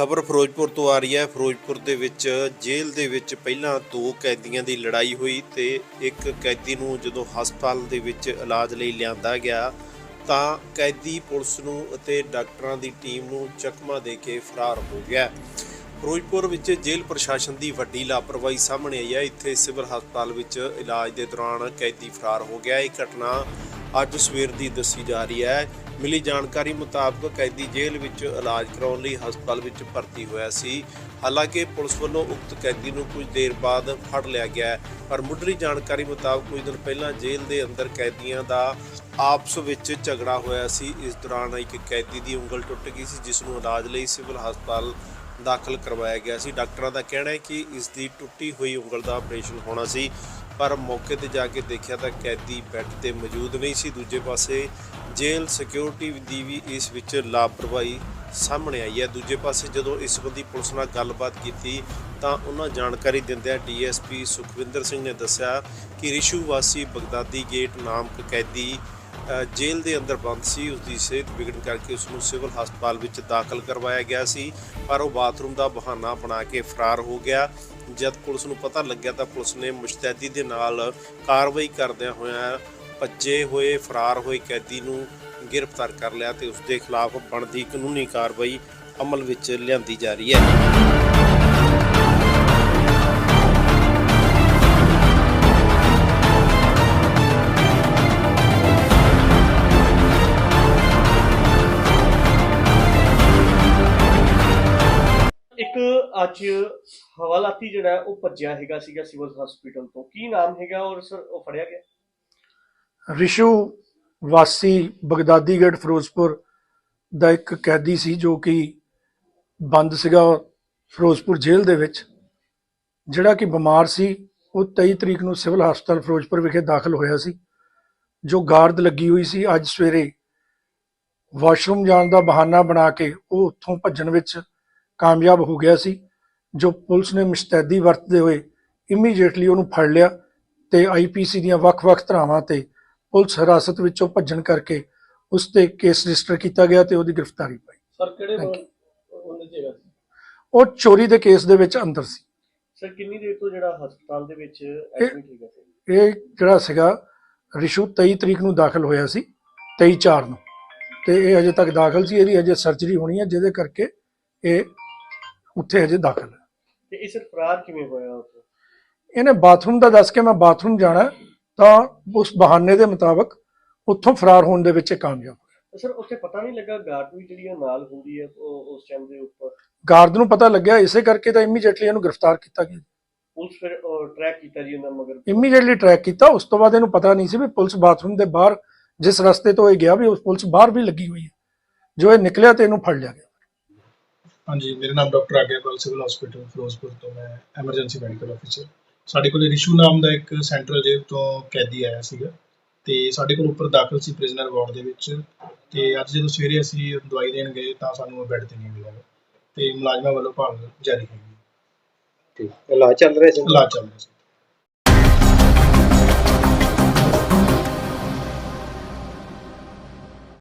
ਖਬਰ ਫਿਰੋਜ਼ਪੁਰ ਤੋਂ ਆ ਰਹੀ ਹੈ। ਫਿਰੋਜ਼ਪੁਰ ਦੇ ਵਿੱਚ ਜੇਲ੍ਹ ਦੇ ਵਿੱਚ ਪਹਿਲਾਂ ਦੋ ਕੈਦੀਆਂ ਦੀ ਲੜਾਈ ਹੋਈ ਤੇ ਇੱਕ ਕੈਦੀ ਨੂੰ ਜਦੋਂ ਹਸਪਤਾਲ ਦੇ ਵਿੱਚ ਇਲਾਜ ਲਈ ਲਿਆਂਦਾ ਗਿਆ, ਤਾਂ ਕੈਦੀ ਪੁਲਿਸ ਨੂੰ ਅਤੇ ਡਾਕਟਰਾਂ ਦੀ ਟੀਮ ਨੂੰ ਚਕਮਾ ਦੇ ਕੇ ਫਰਾਰ ਹੋ ਗਿਆ। ਫਿਰੋਜ਼ਪੁਰ ਵਿੱਚ ਜੇਲ੍ਹ ਪ੍ਰਸ਼ਾਸਨ ਦੀ ਵੱਡੀ ਲਾਪਰਵਾਹੀ ਸਾਹਮਣੇ ਆਈ ਹੈ। ਇੱਥੇ ਸਿਵਲ ਹਸਪਤਾਲ ਵਿੱਚ ਇਲਾਜ ਦੇ ਦੌਰਾਨ ਕੈਦੀ ਫਰਾਰ ਹੋ ਗਿਆ। ਇਹ ਘਟਨਾ ਅੱਜ ਸਵੇਰ ਦੀ ਦੱਸੀ ਜਾ ਰਹੀ ਹੈ। ਮਿਲੀ ਜਾਣਕਾਰੀ ਮੁਤਾਬਕ ਕੈਦੀ ਜੇਲ੍ਹ ਵਿੱਚ ਇਲਾਜ ਕਰਾਉਣ ਲਈ ਹਸਪਤਾਲ ਵਿੱਚ ਭਰਤੀ ਹੋਇਆ ਸੀ। ਹਾਲਾਂਕਿ ਪੁਲਿਸ ਵੱਲੋਂ ਉਕਤ ਕੈਦੀ ਨੂੰ ਕੁਝ ਦੇਰ ਬਾਅਦ ਫੜ ਲਿਆ ਗਿਆ ਪਰ ਮੁੱਢਲੀ ਜਾਣਕਾਰੀ ਮੁਤਾਬਕ ਕੁਝ ਦਿਨ ਪਹਿਲਾਂ ਜੇਲ੍ਹ ਦੇ ਅੰਦਰ ਕੈਦੀਆਂ ਦਾ ਆਪਸ ਵਿੱਚ ਝਗੜਾ ਹੋਇਆ ਸੀ। ਇਸ ਦੌਰਾਨ ਇੱਕ ਕੈਦੀ ਦੀ ਉਂਗਲ ਟੁੱਟ ਗਈ ਸੀ, ਜਿਸ ਨੂੰ ਇਲਾਜ ਲਈ ਸਿਵਲ ਹਸਪਤਾਲ ਦਾਖਲ ਕਰਵਾਇਆ ਗਿਆ ਸੀ। ਡਾਕਟਰਾਂ ਦਾ ਕਹਿਣਾ ਹੈ ਕਿ ਇਸ ਦੀ ਟੁੱਟੀ ਹੋਈ ਉਂਗਲ ਦਾ ਆਪਰੇਸ਼ਨ ਹੋਣਾ ਸੀ, ਪਰ ਮੌਕੇ ਤੇ ਜਾ ਕੇ ਦੇਖਿਆ ਤਾਂ ਕੈਦੀ ਬੈੱਡ ਤੇ ਮੌਜੂਦ ਨਹੀਂ ਸੀ। ਦੂਜੇ ਪਾਸੇ ਜੇਲ੍ਹ ਸਿਕਿਉਰਿਟੀ ਦੀ ਵੀ ਇਸ ਵਿੱਚ ਲਾਪਰਵਾਹੀ ਸਾਹਮਣੇ ਆਈ ਹੈ। ਦੂਜੇ ਪਾਸੇ ਜਦੋਂ ਇਸ ਸੰਬੰਧੀ ਪੁਲਿਸ ਨਾਲ ਗੱਲਬਾਤ ਕੀਤੀ ਤਾਂ ਉਹਨਾਂ ਜਾਣਕਾਰੀ ਦਿੰਦਿਆਂ ਡੀਐਸਪੀ ਸੁਖਵਿੰਦਰ ਸਿੰਘ ਨੇ ਦੱਸਿਆ ਕਿ ਰਿਸ਼ੂ ਵਾਸੀ ਬਗਦਾਦੀ ਗੇਟ ਨਾਮਕ ਕੈਦੀ ਜੇਲ੍ਹ ਦੇ ਅੰਦਰ ਬੰਦ ਸੀ ਉਸ ਦੀ ਸਿਹਤ ਵਿਗੜਨ ਕਰਕੇ ਉਸ ਨੂੰ ਸਿਵਲ ਹਸਪਤਾਲ ਵਿੱਚ ਦਾਖਲ ਕਰਵਾਇਆ ਗਿਆ ਸੀ, ਪਰ ਉਹ ਬਾਥਰੂਮ ਦਾ ਬਹਾਨਾ ਬਣਾ ਕੇ ਫਰਾਰ ਹੋ ਗਿਆ। ਜਦ ਪੁਲਿਸ ਨੂੰ ਪਤਾ ਲੱਗਿਆ ਤਾਂ ਪੁਲਿਸ ਨੇ ਮੁਸ਼ਤੈਦੀ ਦੇ ਨਾਲ ਕਾਰਵਾਈ ਕਰਦਿਆਂ ਹੋਇਆਂ ਭੱਜੇ ਹੋਏ, ਫਰਾਰ ਹੋਏ ਕੈਦੀ ਨੂੰ ਗ੍ਰਿਫਤਾਰ ਕਰ ਲਿਆ ਤੇ ਉਸ ਦੇ ਖਿਲਾਫ ਬਣਦੀ ਕਾਨੂੰਨੀ ਕਾਰਵਾਈ ਅਮਲ ਵਿੱਚ ਲਿਆਂਦੀ ਜਾ ਰਹੀ ਹੈ। ਅੱਜ ਹਵਾਲਾਤੀ ਜਿਹੜਾ ਉਹ ਭੱਜਿਆ ਹੈਗਾ ਸੀਗਾ ਸਿਵਲ ਹਸਪੀਟਲ ਤੋਂ। ਕੀ ਨਾਮ ਹੈਗਾ ਔਰ ਸਰ, ਉਹ ਫੜਿਆ ਗਿਆ? ਰਿਸ਼ੂ ਵਾਸੀ ਬਗਦਾਦੀ ਗੇਟ ਫਿਰੋਜ਼ਪੁਰ ਦਾ ਇੱਕ ਕੈਦੀ ਸੀ ਜੋ ਕਿ ਬੰਦ ਸੀਗਾ ਫਿਰੋਜ਼ਪੁਰ ਜੇਲ੍ਹ ਦੇ ਵਿੱਚ। ਜਿਹੜਾ ਕਿ ਬਿਮਾਰ ਸੀ, ਉਹ 23 ਤਰੀਕ ਨੂੰ ਸਿਵਲ ਹਸਪਤਾਲ ਫਿਰੋਜ਼ਪੁਰ ਵਿਖੇ ਦਾਖਲ ਹੋਇਆ ਸੀ, ਜੋ ਗਾਰਦ ਲੱਗੀ ਹੋਈ ਸੀ। ਅੱਜ ਸਵੇਰੇ ਵਾਸ਼ਰੂਮ ਜਾਣ ਦਾ ਬਹਾਨਾ ਬਣਾ ਕੇ ਉਹ ਉੱਥੋਂ ਭੱਜਣ ਵਿੱਚ ਕਾਮਯਾਬ ਹੋ ਗਿਆ ਸੀ। ਜੋ ਪੁਲਿਸ ਨੇ ਮੁਸਤੈਦੀ ਵਰਤਦੇ ਹੋਏ ਇਮੀਡੀਏਟਲੀ ਉਹਨੂੰ ਫੜ ਲਿਆ ਤੇ ਆਈਪੀਸੀ ਦੀਆਂ ਵੱਖ-ਵੱਖ ਧਾਰਾਵਾਂ ਤੇ ਪੁਲਿਸ ਹਿਰਾਸਤ ਵਿੱਚੋਂ ਭੱਜਣ ਕਰਕੇ ਉਸ ਤੇ ਕੇਸ ਰਜਿਸਟਰ ਕੀਤਾ ਗਿਆ ਤੇ ਉਹਦੀ ਗ੍ਰਿਫਤਾਰੀ ਪਾਈ। ਸਰ ਕਿਹੜੇ. ਉਹਨੇ ਜਗ੍ਹਾ ਉਹ ਚੋਰੀ ਦੇ ਕੇਸ ਦੇ ਵਿੱਚ ਅੰਦਰ ਸੀ। ਸਰ ਕਿੰਨੀ ਦੇਰ ਤੋਂ ਜਿਹੜਾ ਹਸਪਤਾਲ ਦੇ ਵਿੱਚ ਐਡਮਿਟ ਹੈਗਾ ਸੀ ਇਹ ਜਿਹੜਾ ਸੀਗਾ ਰਿਸ਼ੂ 23 ਤਰੀਕ ਨੂੰ ਦਾਖਲ ਹੋਇਆ ਸੀ 23 4 ਨੂੰ। ਤੇ ਇਹ ਅਜੇ ਤੱਕ ਦਾਖਲ ਸੀ ਇਹਦੀ ਅਜੇ ਸਰਜਰੀ ਹੋਣੀ ਹੈ ਜਿਹਦੇ ਕਰਕੇ ਇਹ ਉੱਥੇ ਅਜੇ ਦਾਖਲ ਹੈ। ਤੇ ਇਹ ਸਰ ਫਰਾਰ ਕਿਵੇਂ ਹੋਇਆ ਉੱਥੋਂ ਇਹਨੇ ਬਾਥਰੂਮ ਦਾ ਦੱਸ ਕੇ ਮੈਂ ਬਾਥਰੂਮ ਜਾਣਾ ਹੈ, ਤਾਂ ਉਸ ਬਹਾਨੇ ਦੇ ਮੁਤਾਬਕ ਉੱਥੋਂ ਫਰਾਰ ਹੋਣ ਦੇ ਵਿੱਚ ਇਹ ਕਾਮਯਾਬ ਹੋਇਆ। ਤੇ ਸਰ ਉੱਥੇ ਪਤਾ ਨਹੀਂ ਲੱਗਾ ਗਾਰਡ ਵੀ ਜਿਹੜੀ ਉਹ ਨਾਲ ਹੁੰਦੀ ਹੈ ਉਹ ਉਸ ਟਾਈਮ ਦੇ ਉੱਪਰ? ਗਾਰਡ ਨੂੰ ਪਤਾ ਲੱਗਿਆ ਇਸੇ ਕਰਕੇ ਤਾਂ ਇਮੀਡੀਏਟਲੀ ਇਹਨੂੰ ਗ੍ਰਿਫਤਾਰ ਕੀਤਾ ਗਿਆ। ਪੁਲਿਸ ਫਿਰ ਟਰੈਕ ਕੀਤਾ ਜੀ ਉਹਨਾਂ ਮਗਰ? ਇਮੀਡੀਏਟਲੀ ਟਰੈਕ ਕੀਤਾ ਉਸ ਤੋਂ ਬਾਅਦ ਇਹਨੂੰ ਪਤਾ ਨਹੀਂ ਸੀ ਵੀ ਪੁਲਿਸ ਬਾਥਰੂਮ ਦੇ ਬਾਹਰ ਜਿਸ ਰਸਤੇ ਤੋਂ ਇਹ ਗਿਆ ਵੀ ਉਸ ਪੁਲਿਸ ਬਾਹਰ ਵੀ ਲੱਗੀ ਹੋਈ ਹੈ। ਜੋ ਇਹ ਨਿਕਲਿਆ ਤੇ ਇਹਨੂੰ ਫੜ ਲਿਆ ਗਿਆ। ਹਾਂਜੀ ਮੇਰਾ ਨਾਮ doctor Agyapal civil hospital Firozpur ਤੋਂ ਮੈਂ ਐਮਰਜੈਂਸੀ ਮੈਡੀਕਲ ਅਫੀਸਰ ਸਾਡੇ ਕੋਲ ਰਿਸ਼ੂ ਨਾਮ ਦਾ ਇੱਕ ਸੈਂਟਰਲ ਜੇਲ੍ਹ ਤੋਂ ਕੈਦੀ ਆਇਆ ਸੀਗਾ ਤੇ ਸਾਡੇ ਕੋਲ ਉੱਪਰ ਦਾਖਲ ਸੀ ਪ੍ਰਿਜ਼ਨਰ ਵਾਰਡ ਦੇ ਵਿੱਚ ਤੇ ਅੱਜ ਜਦੋਂ ਸਵੇਰੇ ਅਸੀਂ ਦਵਾਈ ਦੇਣ ਗਏ ਤਾਂ ਸਾਨੂੰ ਉਹ ਬੈੱਡ ਤੇ ਨਹੀਂ ਮਿਲਿਆ ਤੇ ਮੁਲਾਜ਼ਮਾਂ ਵੱਲੋਂ ਭਾਲ ਜਾਰੀ ਹੈਗੀ ਠੀਕ। ਇਲਾਜ ਚੱਲ ਰਿਹਾ ਸੀ? ਇਲਾਜ ਚੱਲ ਰਿਹਾ ਸੀ।